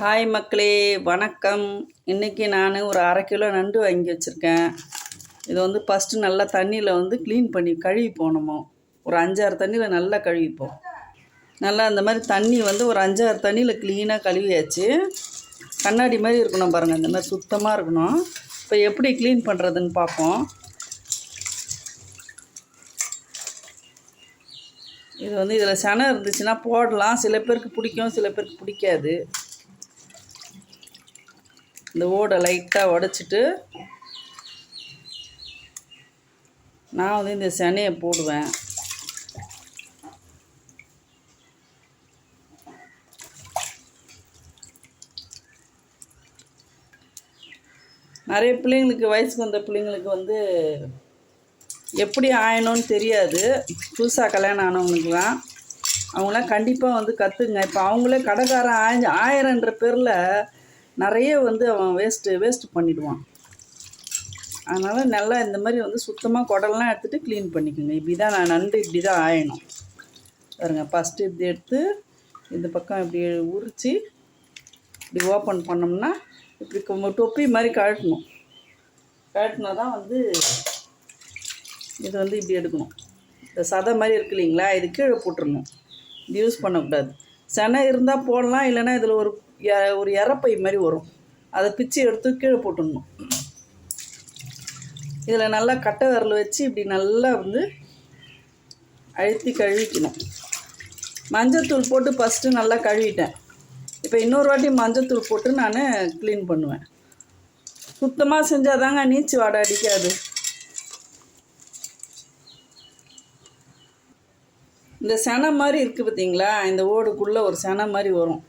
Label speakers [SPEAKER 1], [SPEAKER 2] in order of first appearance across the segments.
[SPEAKER 1] Hi மக்களே வணக்கம். இன்றைக்கி நான் ஒரு அரை கிலோ நண்டு வாங்கி வச்சுருக்கேன். இது வந்து ஃபஸ்ட்டு நல்லா தண்ணியில் வந்து க்ளீன் பண்ணி கழுவி போகணுமோ ஒரு அஞ்சாறு தண்ணியில் நல்லா கழுவிப்போம். நல்லா அந்த மாதிரி தண்ணி வந்து ஒரு அஞ்சாறு தண்ணியில் க்ளீனாக கழுவியாச்சு. கண்ணாடி மாதிரி இருக்கணும் பாருங்கள் இந்த மாதிரி சுத்தமாக இருக்கணும். இப்போ எப்படி க்ளீன் பண்ணுறதுன்னு பார்ப்போம். இது வந்து இதில் சனம் இருந்துச்சுன்னா போடலாம். சில பேருக்கு பிடிக்கும் சில பேருக்கு பிடிக்காது. இந்த ஓடை லைட்டாக உடச்சிட்டு நான் வந்து இந்த சனையை போடுவேன். நிறைய பிள்ளைங்களுக்கு வயசுக்கு வந்த பிள்ளைங்களுக்கு வந்து எப்படி ஆயணும்னு தெரியாது. புதுசாக கல்யாணம் ஆனவங்களுக்குலாம். அவங்களாம் கண்டிப்பாக வந்து கற்றுங்க இப்போ அவங்களே கடைக்காரன் ஆய ஆயிரன்ற பேரில் நிறைய வந்து அவன் வேஸ்ட்டு வேஸ்ட் பண்ணிவிடுவான் அதனால் நல்லா இந்த மாதிரி வந்து சுத்தமாக குடல்லாம் எடுத்துகிட்டு க்ளீன் பண்ணிக்கோங்க. இப்படி தான் நான் நண்டு இப்படி தான் ஆயணும். பாருங்க ஃபஸ்ட்டு இப்படி எடுத்து இந்த பக்கம் இப்படி உரித்து இப்படி ஓப்பன் பண்ணோம்னா இப்படி தொப்பி மாதிரி கழட்டணும். கழட்டினா தான் வந்து இது வந்து இப்படி எடுக்கணும். இந்த சதை மாதிரி இருக்கு இல்லைங்களா? இது கீழே போட்டுருணும் இது யூஸ் பண்ணக்கூடாது. செனை இருந்தால் போடலாம் இல்லைன்னா இதில் ஒரு ஒரு இறப்பை மாதிரி வரும். அதை பிச்சு எடுத்து கீழே போட்டுடணும். இதில் நல்லா கட்டை விரல் வச்சு இப்படி நல்லா வந்து அழுத்தி கழுவிக்கணும். மஞ்சத்தூள் போட்டு ஃபஸ்ட்டு நல்லா கழுவிட்டேன். இப்போ இன்னொரு வாட்டி மஞ்சத்தூள் போட்டு நான் க்ளீன் பண்ணுவேன். சுத்தமாக செஞ்சால் தாங்க நீச்சு வாடை அடிக்காது. இந்த செனை மாதிரி இருக்குது பார்த்தீங்களா? இந்த ஓடுக்குள்ளே ஒரு செனை மாதிரி வரும்.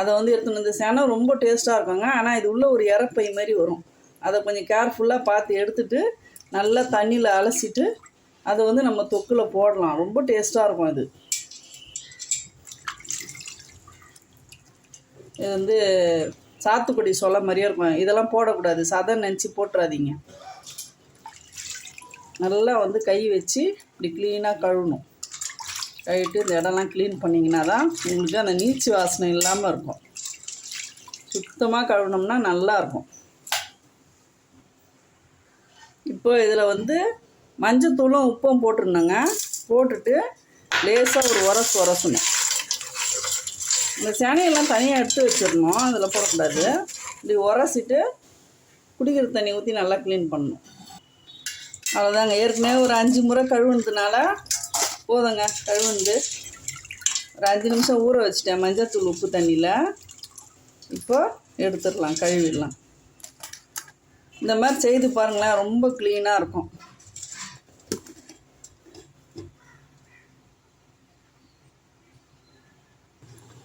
[SPEAKER 1] அதை வந்து எடுத்துன்னு வந்து சேனம் ரொம்ப டேஸ்ட்டாக இருக்குங்க. ஆனால் இது உள்ளே ஒரு இறப்பை மாதிரி வரும். அதை கொஞ்சம் கேர்ஃபுல்லாக பார்த்து எடுத்துட்டு நல்லா தண்ணியில் அலசிட்டு அதை வந்து நம்ம தொக்கில் போடலாம். ரொம்ப டேஸ்ட்டாக இருக்கும் அது. இது வந்து சாத்துக்குடி சொல்ல மாதிரியே இருக்கும். இதெல்லாம் போடக்கூடாது. சதை நினச்சி போட்டுறாதீங்க. நல்லா வந்து கை வச்சு இப்படி க்ளீனாக கழுவணும். கழுவிட்டு இந்த இடம்லாம் க்ளீன் பண்ணிங்கன்னா தான் உங்களுக்கு அந்த நீச்சு வாசனை இல்லாமல் இருக்கும். சுத்தமாக கழுவினோம்னா நல்லாயிருக்கும் இப்போ இதில் வந்து மஞ்சத்தூளும் உப்பும் போட்டுருந்தோங்க. போட்டுட்டு லேசாக ஒரு உரசு உரசணும் இந்த சேனையெல்லாம் தனியாக எடுத்து வச்சிடணும். அதில் போடக்கூடாது. இப்படி உரசிட்டு குடிக்கிற தண்ணி ஊற்றி நல்லா க்ளீன் பண்ணணும். அவ்வளோதாங்க ஏற்கனவே ஒரு அஞ்சு முறை கழுவுனதுனால போதுங்க. கழுவுந்து ஒரு அஞ்சு நிமிஷம் ஊற வச்சுட்டேன். மஞ்சத்தூள் உப்பு தண்ணியில். இப்போ எடுத்துடலாம் கழுவிடலாம். இந்த மாதிரி செய்து பாருங்களேன். ரொம்ப க்ளீனாக இருக்கும்.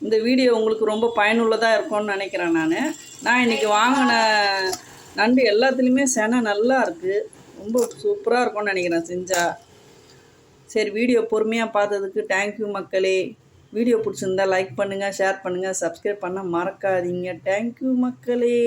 [SPEAKER 1] இந்த வீடியோ உங்களுக்கு ரொம்ப பயனுள்ளதாக இருக்கும்னு நினைக்கிறேன் நான். நான் இன்றைக்கி வாங்கின நண்டு எல்லாத்துலேயுமே செனை நல்லா இருக்குது ரொம்ப சூப்பராக இருக்கும்னு நினைக்கிறேன் செஞ்சால் சரி வீடியோ பொறுமையாக பார்த்ததுக்கு தேங்க்யூ மக்களே. வீடியோ பிடிச்சிருந்தா லைக் பண்ணுங்கள் ஷேர் பண்ணுங்கள் சப்ஸ்கிரைப் பண்ண மறக்காதீங்க. தேங்க்யூ மக்களே.